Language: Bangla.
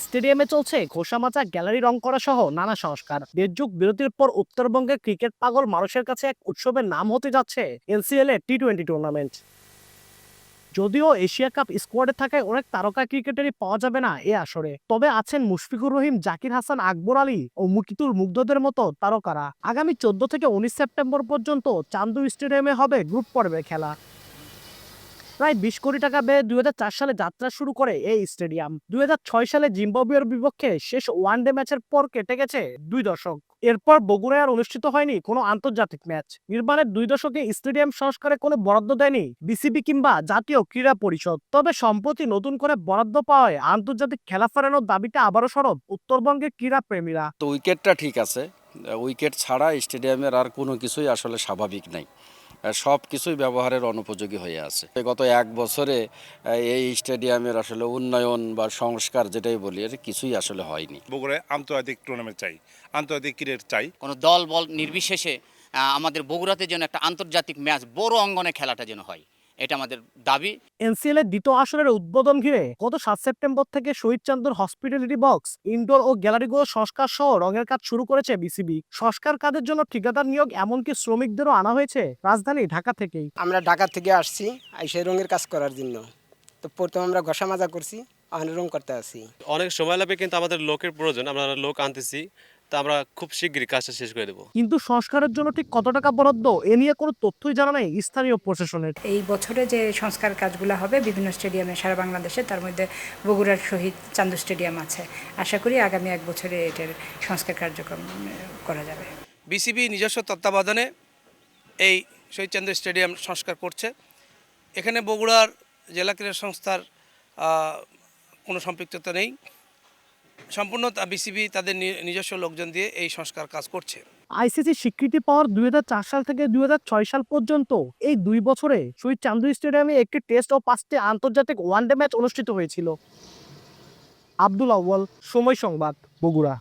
স্টেডিয়ামে চলছে ঘোষামাচা গ্যালারি রং করা সহ নানা সংস্কার। দেড় যুগ বিরতির পর উত্তরবঙ্গের ক্রিকেট পাগল মানুষের কাছে এক উৎসবের নাম হতে যাচ্ছে NCL a T twenty tournament যদিও এশিয়া কাপ স্কোয়াডে থাকায় অনেক তারকা ক্রিকেটারই পাওয়া যাবে না এ আসরে। তবে আছেন মুশফিকুর রহিম, জাকির হাসান, আকবর আলী ও মুকিতুল মুগ্ধদের মতো তারকারা। আগামী চোদ্দ থেকে উনিশ সেপ্টেম্বর পর্যন্ত চান্দু স্টেডিয়ামে হবে গ্রুপ পর্বের খেলা। প্রায় বিশ কোটি টাকা ব্যয়ে দুই সালে যাত্রা শুরু করে এই স্টেডিয়াম। দুই হাজার ছয় সালে জিম্বাবুয়ের বিপক্ষে শেষ ওয়ানডে ম্যাচের পর কেটে গেছে দুই দশক। এরপর বগুড়ায় আর অনুষ্ঠিত হয়নি কোনো আন্তর্জাতিক ম্যাচ। নির্মাণের দুই দশকে স্টেডিয়াম সংস্কারে কোনো বরাদ্দ দেয়নি বিসিবি কিংবা জাতীয় ক্রীড়া পরিষদ। তবে সম্প্রতি নতুন করে বরাদ্দ পাওয়ায় আন্তর্জাতিক খেলা ফেরানোর দাবিতে আবারও সরব উত্তরবঙ্গের ক্রীড়া প্রেমীরা। তো উইকেটটা ঠিক আছে। উইকেট ছাড়া স্টেডিয়ামের আর কোনো কিছুই আসলে স্বাভাবিক নাই। সব কিছুই ব্যবহারের অনুপযোগী হয়ে আছে। গত এক বছরে এই স্টেডিয়ামের আসলে উন্নয়ন বা সংস্কার যেটাই বলি এর কিছুই আসলে হয়নি। বগুড়ায় আন্তর্জাতিক টুর্নামেন্ট চাই আন্তর্জাতিক ক্রিকেট চাই। কোনো দল বল নির্বিশেষে আহ, আমাদের বগুড়াতে যেন একটা আন্তর্জাতিক ম্যাচ বড় অঙ্গনে খেলাটা যেন হয়। এটা আমাদের দাবি। এনসিএল এর দ্বিতীয় আসরের উদ্বোধন ঘিরে গত সাত সেপ্টেম্বর থেকে শহীদ চান্দুর হসপিটালিটি বক্স ইনডোর ও গ্যালারিগুলো সংস্কার সহ রঙের কাজ শুরু করেছে বিসিবি। সংস্কার কাজের জন্য ঠিকাদার নিয়োগ এমনকি শ্রমিকদেরও আনা হয়েছে রাজধানী ঢাকা থেকেই। আমরা ঢাকা থেকে আসছি আইসে রঙের কাজ করার জন্য। তো প্রথমে আমরা ঘষা মাজা করছি রং করতে আসি। অনেক সময় লাগবে কিন্তু আমাদের লোকের প্রয়োজন আমরা লোক আনতেছি। তা আমরা খুব শীঘ্রই কাজটা শেষ করে দেবো। কিন্তু সংস্কারের জন্য ঠিক কত টাকা বরাদ্দ? এ নিয়ে কোনো তথ্যই জানা নেই স্থানীয় প্রশাসনের। এই বছরে যে সংস্কার কাজগুলো হবে বিভিন্ন স্টেডিয়ামে সারা বাংলাদেশে তার মধ্যে বগুড়ার শহীদ চান্দু স্টেডিয়াম আছে। আশা করি আগামী এক বছরে এটার সংস্কার কার্যক্রম করা যাবে। বিসিবি নিজস্ব তত্ত্বাবধানে এই শহীদচন্দ্র স্টেডিয়াম সংস্কার করছে। এখানে বগুড়ার জেলা ক্রীড়া সংস্থার কোনো সম্পৃক্ততা নেই। সম্পূর্ণ বিসিবি তাদের নিজস্ব লোকজন দিয়ে এই সংস্কার কাজ করছে। আইসিসি স্বীকৃতি পাওয়ার দুই হাজার চার সাল থেকে দুই ছয় সাল পর্যন্ত এই দুই বছরে শহীদ চান্দু স্টেডিয়ামে একটি টেস্ট ও পাঁচটি আন্তর্জাতিক ওয়ানডে ম্যাচ অনুষ্ঠিত হয়েছিল। আব্দুল আউ্বাল সময় সংবাদ, বগুড়া।